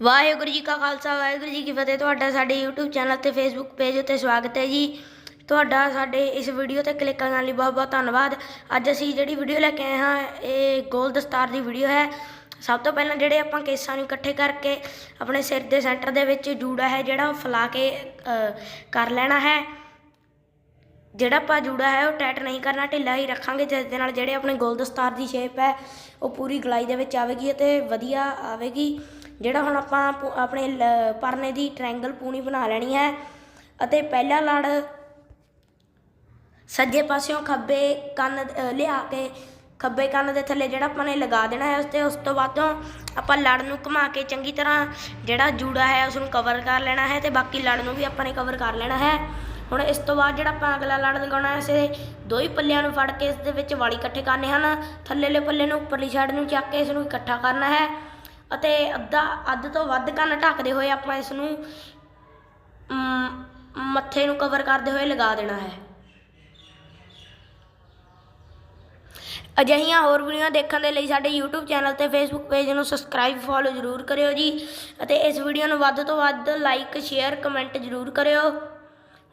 ਵਾਹਿਗੁਰੂ ਜੀ ਕਾ ਖਾਲਸਾ, ਵਾਹਿਗੁਰੂ ਜੀ ਕੀ ਫਤਿਹ। ਤੁਹਾਡਾ ਸਾਡੇ YouTube ਚੈਨਲ ਤੇ Facebook ਪੇਜ ਉੱਤੇ ਸਵਾਗਤ ਹੈ ਜੀ। ਤੁਹਾਡਾ ਸਾਡੇ ਇਸ ਵੀਡੀਓ ਤੇ ਕਲਿੱਕ ਕਰਨ ਲਈ ਬਹੁਤ ਬਹੁਤ ਧੰਨਵਾਦ। ਅੱਜ ਅਸੀਂ ਜਿਹੜੀ ਵੀਡੀਓ ਲੈ ਕੇ ਆਏ ਹਾਂ, ਇਹ ਗੋਲ ਦਸਤਾਰ ਦੀ ਵੀਡੀਓ ਹੈ। ਸਭ ਤੋਂ ਪਹਿਲਾਂ ਜਿਹੜੇ ਆਪਾਂ ਕੇਸਾਂ ਨੂੰ ਇਕੱਠੇ ਕਰਕੇ ਆਪਣੇ ਸਿਰ ਦੇ ਸੈਂਟਰ ਦੇ ਵਿੱਚ ਜੂੜਾ ਹੈ, ਜਿਹੜਾ ਉਹ ਫੈਲਾ ਕੇ ਕਰ ਲੈਣਾ ਹੈ। ਜਿਹੜਾ ਆਪਾਂ ਜੂੜਾ ਹੈ, ਉਹ ਟਾਈਟ ਨਹੀਂ ਕਰਨਾ, ਢਿੱਲਾ ਹੀ ਰੱਖਾਂਗੇ। ਜਿਸ ਦੇ ਨਾਲ ਜਿਹੜੇ ਆਪਣੇ ਗੋਲ ਦਸਤਾਰ ਦੀ ਸ਼ੇਪ ਹੈ, ਉਹ ਪੂਰੀ ਗਲਾਈ ਦੇ ਵਿੱਚ ਆਵੇਗੀ ਅਤੇ ਵਧੀਆ ਆਵੇਗੀ। ਜਿਹੜਾ ਹੁਣ ਆਪਾਂ ਪੂ- ਆਪਣੇ ਲ- ਪਰਨੇ ਦੀ ਟ੍ਰਾਇੰਗਲ ਪੂਣੀ ਬਣਾ ਲੈਣੀ ਹੈ ਅਤੇ ਪਹਿਲਾ ਲੜ ਸੱਜੇ ਪਾਸਿਓਂ ਖੱਬੇ ਕੰਨ ਲਿਆ ਕੇ ਖੱਬੇ ਕੰਨ ਦੇ ਥੱਲੇ ਜਿਹੜਾ ਆਪਾਂ ਨੇ ਲਗਾ ਦੇਣਾ ਹੈ ਉਸ ਤੇ ਉਸ ਤੋਂ ਬਾਅਦੋਂ ਆਪਾਂ ਲੜ ਨੂੰ ਘੁਮਾ ਕੇ ਚੰਗੀ ਤਰ੍ਹਾਂ ਜਿਹੜਾ ਜੂੜਾ ਹੈ ਉਸ ਨੂੰ ਕਵਰ ਕਰ ਲੈਣਾ ਹੈ ਤੇ ਬਾਕੀ ਲੜ ਨੂੰ ਵੀ ਆਪਾਂ ਨੇ ਕਵਰ ਕਰ ਲੈਣਾ ਹੈ। ਹੁਣ ਇਸ ਤੋਂ ਬਾਅਦ ਜਿਹੜਾ ਆਪਾਂ ਅਗਲਾ ਲੜ ਲਗਾਉਣਾ ਹੈ ਇਸੇ ਦੋ ਹੀ ਪੱਲਿਆਂ ਨੂੰ ਫੜ ਕੇ ਇਸ ਦੇ ਵਿੱਚ ਵਾਲੀ ਇਕੱਠੇ ਕਰਨੇ ਹਨ। ਥੱਲੇਲੇ ਪੱਲੇ ਨੂੰ, ਉੱਪਰਲੀ ਸਾਈਡ ਨੂੰ ਚੱਕ ਕੇ ਇਸ ਨੂੰ ਇਕੱਠਾ ਕਰਨਾ ਹੈ। ਅਤੇ ਅੱਧਾ, ਅੱਧ ਤੋਂ ਵੱਧ ਕੰਨ ਢੱਕਦੇ ਹੋਏ ਆਪਾਂ ਇਸ ਨੂੰ ਮੱਥੇ ਨੂੰ ਕਵਰ ਕਰਦੇ ਹੋਏ ਲਗਾ ਦੇਣਾ ਹੈ। ਅਜਿਹੀਆਂ ਹੋਰ ਵੀਡੀਓ ਦੇਖਣ ਦੇ ਲਈ ਸਾਡੇ YouTube ਚੈਨਲ ਤੇ Facebook ਪੇਜ ਨੂੰ ਸਬਸਕ੍ਰਾਈਬ ਫੋਲੋ ਜ਼ਰੂਰ ਕਰਿਓ ਜੀ ਅਤੇ ਇਸ ਵੀਡੀਓ ਨੂੰ ਵੱਧ ਤੋਂ ਵੱਧ ਲਾਈਕ ਸ਼ੇਅਰ ਕਮੈਂਟ ਜ਼ਰੂਰ ਕਰਿਓ।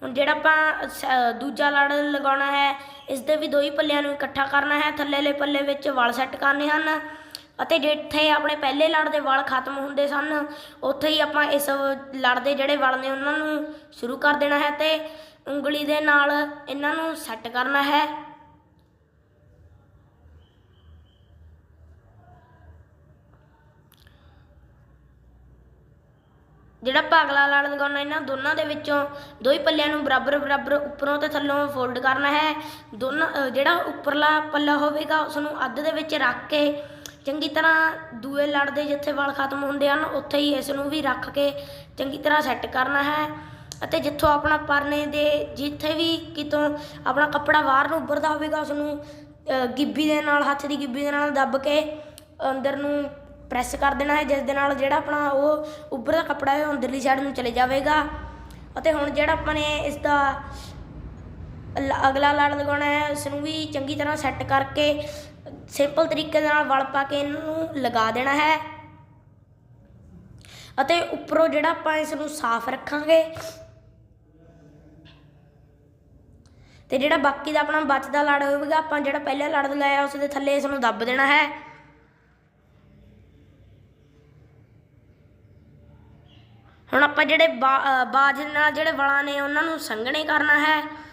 ਹੁਣ ਜਿਹੜਾ ਆਪਾਂ ਸ- ਦੂਜਾ ਲੜ ਲਗਾਉਣਾ ਹੈ, ਇਸ ਦੇ ਵੀ ਦੋ ਹੀ ਪੱਲਿਆਂ ਨੂੰ ਇਕੱਠਾ ਕਰਨਾ ਹੈ। ਥੱਲੇਲੇ ਪੱਲੇ ਵਿੱਚ ਵਲ ਸੈੱਟ ਕਰਨੇ ਹਨ। ਅਤੇ ਜਿੱਥੇ ਆਪਣੇ ਪਹਿਲੇ ਲੜ ਦੇ ਵਲ ਖਤਮ ਹੁੰਦੇ ਸਨ, ਉੱਥੇ ਹੀ ਆਪਾਂ ਇਸ ਲੜ ਦੇ ਜਿਹੜੇ ਵਲ ਨੇ ਉਹਨਾਂ ਨੂੰ ਸ਼ੁਰੂ ਕਰ ਦੇਣਾ ਹੈ ਤੇ ਉਂਗਲੀ ਦੇ ਨਾਲ ਇਹਨਾਂ ਨੂੰ ਸੈੱਟ ਕਰਨਾ ਹੈ। ਜਿਹੜਾ ਆਪਾਂ ਅਗਲਾ ਲੜ ਲਗਾਉਣਾ ਇਹਨਾਂ ਦੋਨਾਂ ਦੇ ਵਿੱਚੋਂ ਦੋ ਹੀ ਪੱਲਿਆਂ ਨੂੰ ਬਰਾਬਰ ਬਰਾਬਰ ਉੱਪਰੋਂ ਤੇ ਥੱਲੋਂ ਫੋਲਡ ਕਰਨਾ ਹੈ। ਦੋਨਾਂ ਜਿਹੜਾ ਉੱਪਰਲਾ ਪੱਲਾ ਹੋਵੇਗਾ ਉਸ ਨੂੰ ਅੱਧ ਦੇ ਵਿੱਚ ਰੱਖ ਕੇ ਚੰਗੀ ਤਰ੍ਹਾਂ ਦੂਏ ਲੜ ਦੇ ਜਿੱਥੇ ਵਾਲ ਖਤਮ ਹੁੰਦੇ ਹਨ, ਉੱਥੇ ਹੀ ਇਸ ਨੂੰ ਵੀ ਰੱਖ ਕੇ ਚੰਗੀ ਤਰ੍ਹਾਂ ਸੈੱਟ ਕਰਨਾ ਹੈ ਅਤੇ ਜਿੱਥੋਂ ਆਪਣਾ ਪਰਨੇ ਦੇ, ਜਿੱਥੇ ਵੀ ਕਿਤੋਂ ਆਪਣਾ ਕੱਪੜਾ ਬਾਹਰ ਨੂੰ ਉੱਭਰਦਾ ਹੋਵੇਗਾ ਉਸ ਨੂੰ ਗਿੱਬੀ ਦੇ ਨਾਲ, ਹੱਥ ਦੀ ਗਿੱਬੀ ਦੇ ਨਾਲ ਦੱਬ ਕੇ ਅੰਦਰ ਨੂੰ ਪ੍ਰੈਸ ਕਰ ਦੇਣਾ ਹੈ, ਜਿਸ ਦੇ ਨਾਲ ਜਿਹੜਾ ਆਪਣਾ ਉਹ ਉੱਭਰਦਾ ਕੱਪੜਾ ਹੈ, ਉਹ ਅੰਦਰਲੀ ਸਾਈਡ ਨੂੰ ਚਲੇ ਜਾਵੇਗਾ। ਅਤੇ ਹੁਣ ਜਿਹੜਾ ਆਪਾਂ ਨੇ ਇਸ ਦਾ ਅਗਲਾ ਲੜ ਲਗਾਉਣਾ ਹੈ ਉਸ ਨੂੰ ਵੀ ਚੰਗੀ ਤਰ੍ਹਾਂ ਸੈੱਟ ਕਰਕੇ ਸਿੰਪਲ ਤਰੀਕੇ ਦੇ ਨਾਲ ਵਲ ਪਾ ਕੇ ਇਹਨੂੰ ਲਗਾ ਦੇਣਾ ਹੈ। ਅਤੇ ਉੱਪਰੋਂ ਜਿਹੜਾ ਆਪਾਂ ਇਸ ਨੂੰ ਸਾਫ਼ ਰੱਖਾਂਗੇ, ਤੇ ਜਿਹੜਾ ਬਾਕੀ ਦਾ ਆਪਣਾ ਬਚਦਾ ਲੜ ਹੋਵੇਗਾ, ਆਪਾਂ ਜਿਹੜਾ ਪਹਿਲਾਂ ਲੜ ਲਗਾਇਆ ਉਸ ਦੇ ਥੱਲੇ ਇਸ ਨੂੰ ਦੱਬ ਦੇਣਾ ਹੈ। ਹੁਣ ਆਪਾਂ ਜਿਹੜੇ ਬਾ- ਬਾਜ ਨਾਲ ਜਿਹੜੇ ਵਲਾਂ ਨੇ ਉਹਨਾਂ ਨੂੰ ਸੰਘਣੇ ਕਰਨਾ ਹੈ।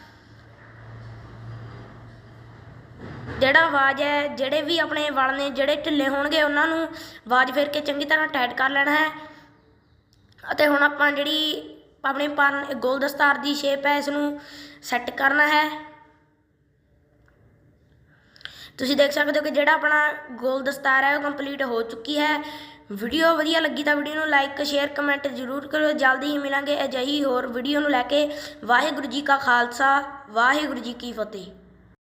ਜਿਹੜਾ ਆਵਾਜ਼ ਹੈ, ਜਿਹੜੇ ਵੀ ਆਪਣੇ ਵਲ ਨੇ, ਜਿਹੜੇ ਢਿੱਲੇ ਹੋਣਗੇ, ਉਹਨਾਂ ਨੂੰ ਆਵਾਜ਼ ਫੇਰ ਕੇ ਚੰਗੀ ਤਰ੍ਹਾਂ ਟਾਈਟ ਕਰ ਲੈਣਾ ਹੈ। ਅਤੇ ਹੁਣ ਆਪਾਂ ਜਿਹੜੀ ਆਪਣੇ ਪਰ ਗੋਲ ਦਸਤਾਰ ਦੀ ਸ਼ੇਪ ਹੈ ਇਸ ਨੂੰ ਸੈੱਟ ਕਰਨਾ ਹੈ। ਤੁਸੀਂ ਦੇਖ ਸਕਦੇ ਹੋ ਕਿ ਜਿਹੜਾ ਆਪਣਾ ਗੋਲ ਦਸਤਾਰ ਹੈ, ਉਹ ਕੰਪਲੀਟ ਹੋ ਚੁੱਕੀ ਹੈ। ਵੀਡੀਓ ਵਧੀਆ ਲੱਗੀ ਤਾਂ ਵੀਡੀਓ ਨੂੰ ਲਾਈਕ, ਸ਼ੇਅਰ, ਕਮੈਂਟ ਜ਼ਰੂਰ ਕਰਿਓ। ਜਲਦੀ ਹੀ ਮਿਲਾਂਗੇ ਅਜਿਹੀ ਹੋਰ ਵੀਡੀਓ ਨੂੰ ਲੈ ਕੇ। ਵਾਹਿਗੁਰੂ ਜੀ ਕਾ ਖਾਲਸਾ, ਵਾਹਿਗੁਰੂ ਜੀ ਕੀ ਫਤਿਹ।